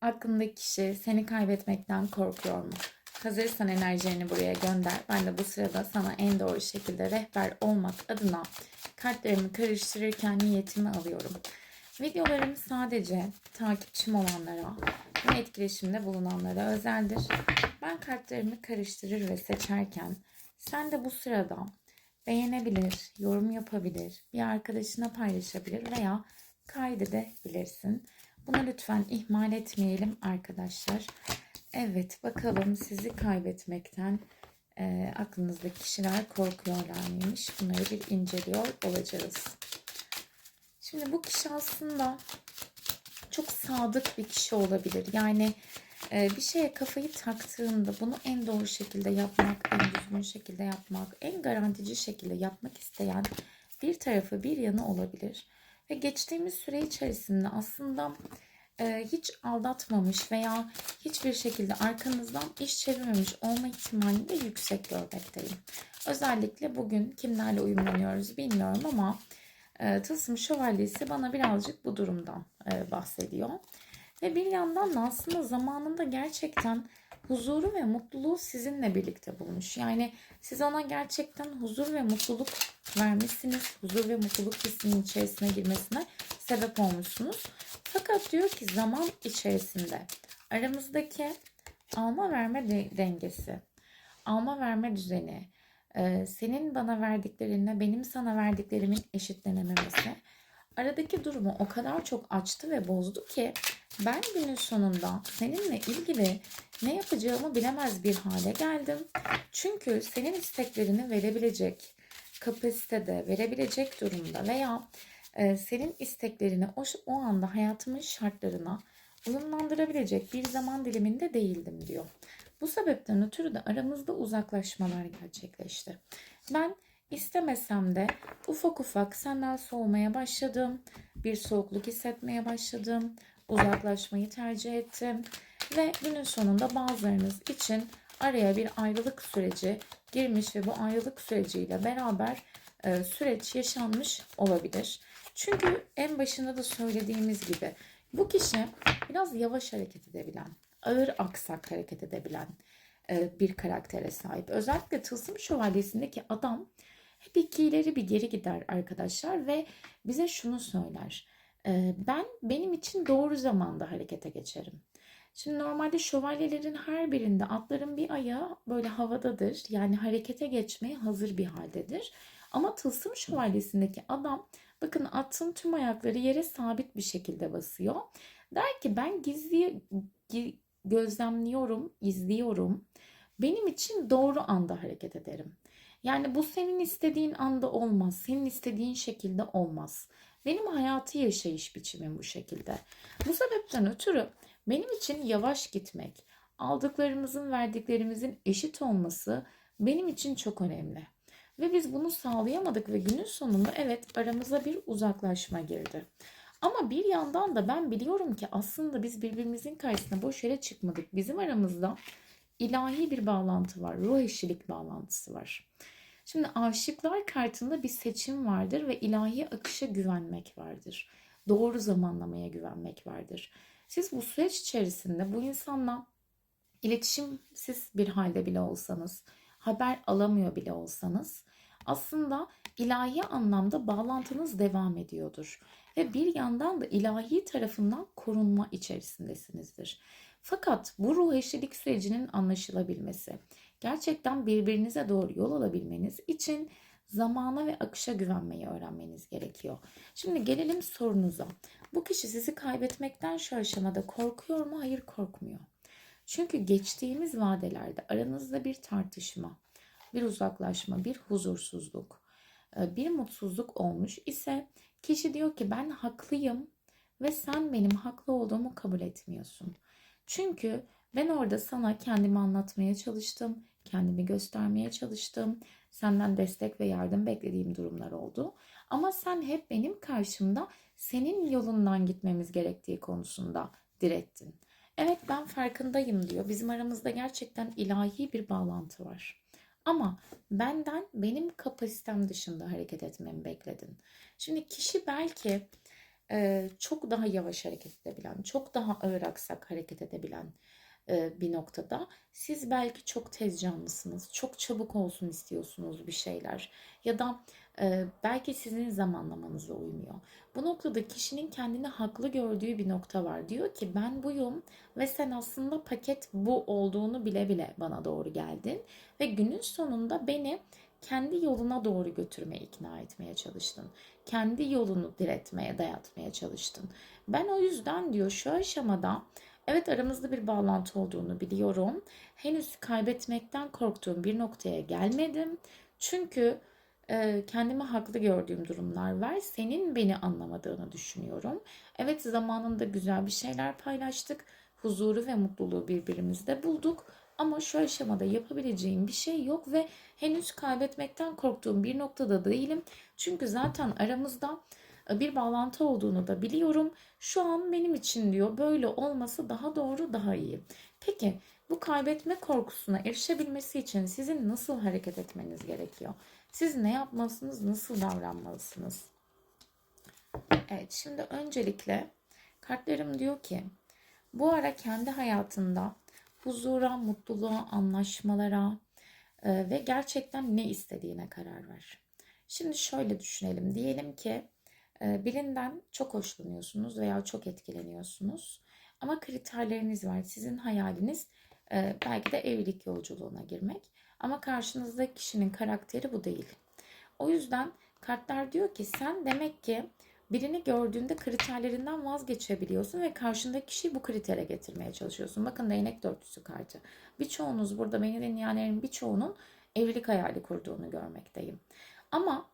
Aklındaki kişi seni kaybetmekten korkuyor mu? Hazırsan enerjilerini buraya gönder. Ben de bu sırada sana en doğru şekilde rehber olmak adına kartlarımı karıştırırken niyetimi alıyorum. Videolarım sadece takipçim olanlara ve etkileşimde bulunanlara özeldir. Ben kartlarımı karıştırır ve seçerken sen de bu sırada beğenebilir, yorum yapabilir, bir arkadaşına paylaşabilir veya kaydedebilirsin. Bunu lütfen ihmal etmeyelim arkadaşlar. Evet bakalım sizi kaybetmekten e, aklınızdaki kişiler korkuyorlar mıymış? Bunları bir inceliyor olacağız. Şimdi bu kişi aslında çok sadık bir kişi olabilir. Yani e, bir şeye kafayı taktığında bunu en doğru şekilde yapmak, en düzgün şekilde yapmak, en garantici şekilde yapmak isteyen bir tarafı, bir yanı olabilir. Ve geçtiğimiz süre içerisinde aslında e, hiç aldatmamış veya hiçbir şekilde arkanızdan iş çevirmemiş olma ihtimalini de yüksek görmekteyim. Özellikle bugün kimlerle uyumlanıyoruz bilmiyorum ama e, Tılsım Şövalyesi bana birazcık bu durumdan e, bahsediyor. Ve bir yandan da aslında zamanında gerçekten huzuru ve mutluluğu sizinle birlikte bulmuş. Yani siz ona gerçekten huzur ve mutluluk vermişsiniz. Huzur ve mutluluk hissinin içerisine girmesine sebep olmuşsunuz. Fakat diyor ki zaman içerisinde aramızdaki alma verme de- dengesi, alma verme düzeni, e, senin bana verdiklerinle benim sana verdiklerimin eşitlenememesi aradaki durumu o kadar çok açtı ve bozdu ki ben günün sonunda seninle ilgili ne yapacağımı bilemez bir hale geldim. Çünkü senin isteklerini verebilecek kapasitede, verebilecek durumda veya e, senin isteklerini o, o anda hayatımın şartlarına uyumlandırabilecek bir zaman diliminde değildim diyor. Bu sebepten ötürü de aramızda uzaklaşmalar gerçekleşti. Ben istemesem de ufak ufak senden soğumaya başladım. Bir soğukluk hissetmeye başladım. Uzaklaşmayı tercih ettim. Ve günün sonunda bazılarınız için araya bir ayrılık süreci girmiş ve bu ayrılık süreciyle beraber e, süreç yaşanmış olabilir. Çünkü en başında da söylediğimiz gibi bu kişi biraz yavaş hareket edebilen, ağır aksak hareket edebilen e, bir karaktere sahip. Özellikle Tılsım Şövalyesi'ndeki adam hep iki ileri bir geri gider arkadaşlar ve bize şunu söyler. Ben benim için doğru zamanda harekete geçerim. Şimdi normalde şövalyelerin her birinde atların bir ayağı böyle havadadır. Yani harekete geçmeye hazır bir haldedir. Ama Tılsım Şövalyesi'ndeki adam bakın atın tüm ayakları yere sabit bir şekilde basıyor. Der ki ben gizli gi- gözlemliyorum, izliyorum. Benim için doğru anda hareket ederim. Yani bu senin istediğin anda olmaz. Senin istediğin şekilde olmaz. Benim hayatı yaşayış biçimim bu şekilde. Bu sebepten ötürü benim için yavaş gitmek, aldıklarımızın verdiklerimizin eşit olması benim için çok önemli. Ve biz bunu sağlayamadık ve günün sonunda evet aramıza bir uzaklaşma girdi. Ama bir yandan da ben biliyorum ki aslında biz birbirimizin karşısına boş yere çıkmadık. Bizim aramızda ilahi bir bağlantı var. Ruh eşlilik bağlantısı var. Şimdi aşıklar kartında bir seçim vardır ve ilahi akışa güvenmek vardır. Doğru zamanlamaya güvenmek vardır. Siz bu süreç içerisinde bu insanla iletişimsiz bir halde bile olsanız, haber alamıyor bile olsanız aslında ilahi anlamda bağlantınız devam ediyordur. Ve bir yandan da ilahi tarafından korunma içerisindesinizdir. Fakat bu ruh eşlilik sürecinin anlaşılabilmesi, gerçekten birbirinize doğru yol alabilmeniz için zamana ve akışa güvenmeyi öğrenmeniz gerekiyor. Şimdi gelelim sorunuza. Bu kişi sizi kaybetmekten şu aşamada korkuyor mu? Hayır korkmuyor. Çünkü geçtiğimiz vadelerde aranızda bir tartışma, bir uzaklaşma, bir huzursuzluk, e, bir mutsuzluk olmuş ise kişi diyor ki ben haklıyım ve sen benim haklı olduğumu kabul etmiyorsun. Çünkü ben orada sana kendimi anlatmaya çalıştım, kendimi göstermeye çalıştım. Senden destek ve yardım beklediğim durumlar oldu. Ama sen hep benim karşımda senin yolundan gitmemiz gerektiği konusunda direttin. Evet ben farkındayım diyor. Bizim aramızda gerçekten ilahi bir bağlantı var. Ama benden benim kapasitem dışında hareket etmemi bekledin. Şimdi kişi belki çok daha yavaş hareket edebilen, çok daha ağır aksak hareket edebilen bir noktada. Siz belki çok tez canlısınız, çok çabuk olsun istiyorsunuz bir şeyler ya da e, belki sizin zamanlamanıza uymuyor. Bu noktada kişinin kendini haklı gördüğü bir nokta var. Diyor ki ben buyum ve sen aslında paket bu olduğunu bile bile bana doğru geldin ve günün sonunda beni kendi yoluna doğru götürmeye, ikna etmeye çalıştın. Kendi yolunu diretmeye, dayatmaya çalıştın. Ben o yüzden diyor şu aşamada evet aramızda bir bağlantı olduğunu biliyorum. Henüz kaybetmekten korktuğum bir noktaya gelmedim. Çünkü e, kendimi haklı gördüğüm durumlar var. Senin beni anlamadığını düşünüyorum. Evet zamanında güzel bir şeyler paylaştık. Huzuru ve mutluluğu birbirimizde bulduk. Ama şu aşamada yapabileceğim bir şey yok ve henüz kaybetmekten korktuğum bir noktada değilim. Çünkü zaten aramızda bir bağlantı olduğunu da biliyorum. Şu an benim için diyor böyle olması daha doğru, daha iyi. Peki bu kaybetme korkusuna erişebilmesi için sizin nasıl hareket etmeniz gerekiyor? Siz ne yapmalısınız, nasıl davranmalısınız? Evet, şimdi öncelikle kartlarım diyor ki bu ara kendi hayatında huzura, mutluluğa, anlaşmalara e, ve gerçekten ne istediğine karar ver. Şimdi şöyle düşünelim. Diyelim ki e, birinden çok hoşlanıyorsunuz veya çok etkileniyorsunuz. Ama kriterleriniz var. Sizin hayaliniz belki de evlilik yolculuğuna girmek. Ama karşınızdaki kişinin karakteri bu değil. O yüzden kartlar diyor ki sen demek ki birini gördüğünde kriterlerinden vazgeçebiliyorsun ve karşındaki kişiyi bu kritere getirmeye çalışıyorsun. Bakın değnek dörtlüsü kartı. Birçoğunuz burada beni dinleyenlerin birçoğunun evlilik hayali kurduğunu görmekteyim. Ama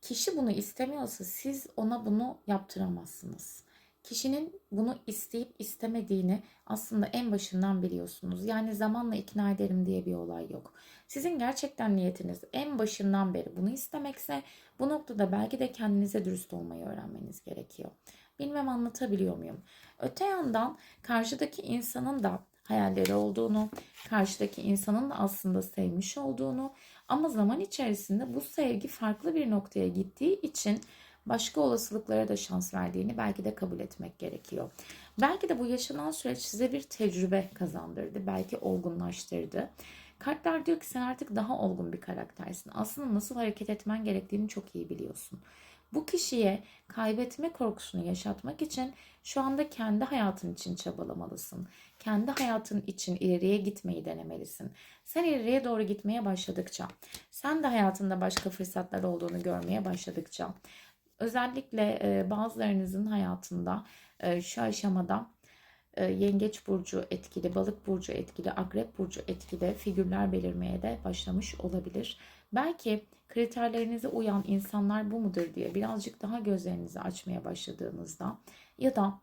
kişi bunu istemiyorsa siz ona bunu yaptıramazsınız. Kişinin bunu isteyip istemediğini aslında en başından biliyorsunuz. Yani zamanla ikna ederim diye bir olay yok. Sizin gerçekten niyetiniz en başından beri bunu istemekse bu noktada belki de kendinize dürüst olmayı öğrenmeniz gerekiyor. Bilmem anlatabiliyor muyum? Öte yandan karşıdaki insanın da hayalleri olduğunu, karşıdaki insanın da aslında sevmiş olduğunu ama zaman içerisinde bu sevgi farklı bir noktaya gittiği için başka olasılıklara da şans verdiğini belki de kabul etmek gerekiyor. Belki de bu yaşanan süreç size bir tecrübe kazandırdı, belki olgunlaştırdı. Kartlar diyor ki sen artık daha olgun bir karaktersin. Aslında nasıl hareket etmen gerektiğini çok iyi biliyorsun. Bu kişiye kaybetme korkusunu yaşatmak için şu anda kendi hayatın için çabalamalısın. Kendi hayatın için ileriye gitmeyi denemelisin. Sen ileriye doğru gitmeye başladıkça, sen de hayatında başka fırsatlar olduğunu görmeye başladıkça, özellikle e, bazılarınızın hayatında e, şu aşamada e, yengeç burcu etkili, balık burcu etkili, akrep burcu etkili figürler belirmeye de başlamış olabilir. Belki kriterlerinize uyan insanlar bu mudur diye birazcık daha gözlerinizi açmaya başladığınızda ya da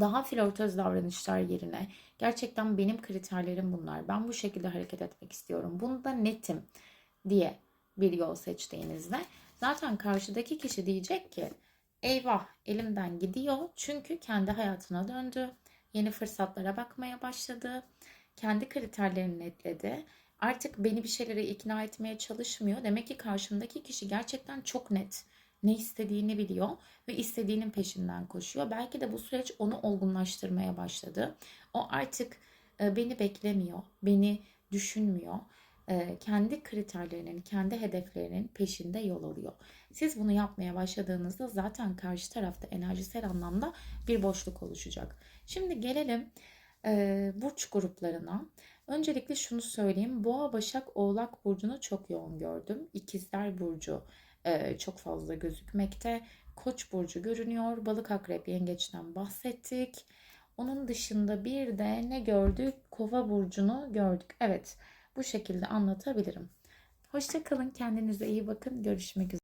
daha flörtöz davranışlar yerine gerçekten benim kriterlerim bunlar. Ben bu şekilde hareket etmek istiyorum. Bunda netim diye bir yol seçtiğinizde zaten karşıdaki kişi diyecek ki eyvah elimden gidiyor çünkü kendi hayatına döndü. Yeni fırsatlara bakmaya başladı. Kendi kriterlerini netledi artık beni bir şeylere ikna etmeye çalışmıyor. Demek ki karşımdaki kişi gerçekten çok net ne istediğini biliyor ve istediğinin peşinden koşuyor. Belki de bu süreç onu olgunlaştırmaya başladı. O artık e, beni beklemiyor, beni düşünmüyor. E, kendi kriterlerinin, kendi hedeflerinin peşinde yol alıyor. Siz bunu yapmaya başladığınızda zaten karşı tarafta enerjisel anlamda bir boşluk oluşacak. Şimdi gelelim e, burç gruplarına. Öncelikle şunu söyleyeyim. Boğa, Başak, Oğlak burcunu çok yoğun gördüm. İkizler burcu e, çok fazla gözükmekte. Koç burcu görünüyor. Balık, Akrep, Yengeç'ten bahsettik. Onun dışında bir de ne gördük? Kova burcunu gördük. Evet, bu şekilde anlatabilirim. Hoşçakalın, kendinize iyi bakın. Görüşmek üzere.